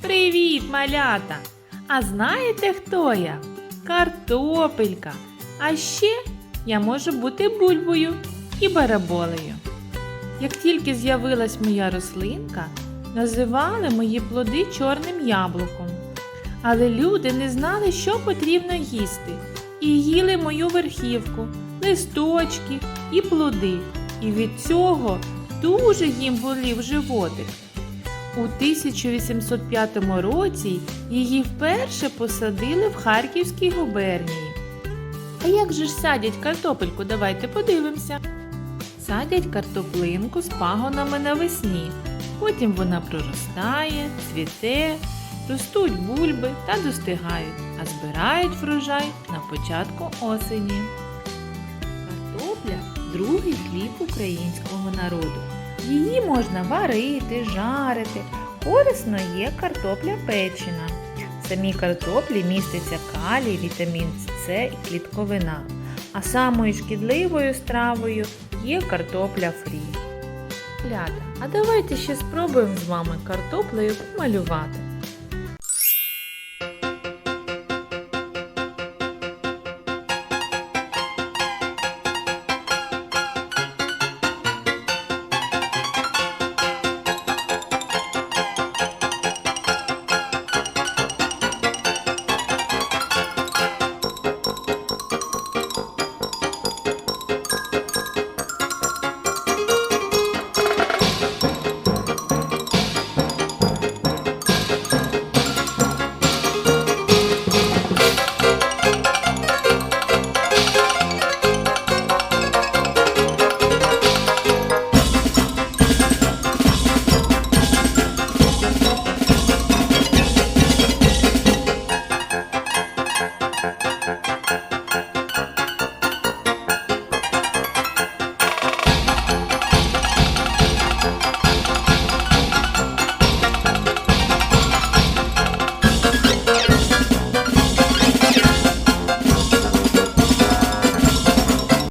Привіт, малята! А знаєте, хто я? Картопелька. А ще я можу бути бульбою і бараболею. Як тільки з'явилась моя рослинка, називали мої плоди чорним яблуком. Але люди не знали, що потрібно їсти, і їли мою верхівку, листочки і плоди. І від цього дуже їм болів животик. У 1805 році її вперше посадили в Харківській губернії. А як же ж садять картопельку? Давайте подивимося. Садять картоплинку з пагонами навесні. Потім вона проростає, цвіте, ростуть бульби та достигають, а збирають врожай на початку осені. Картопля другий хліб українського народу. Її можна варити, жарити. Корисно є картопля печена. В самій картоплі міститься калій, вітамін С і клітковина. А самою шкідливою стравою є картопля фрі. Лята, а давайте ще спробуємо з вами картоплею помалювати.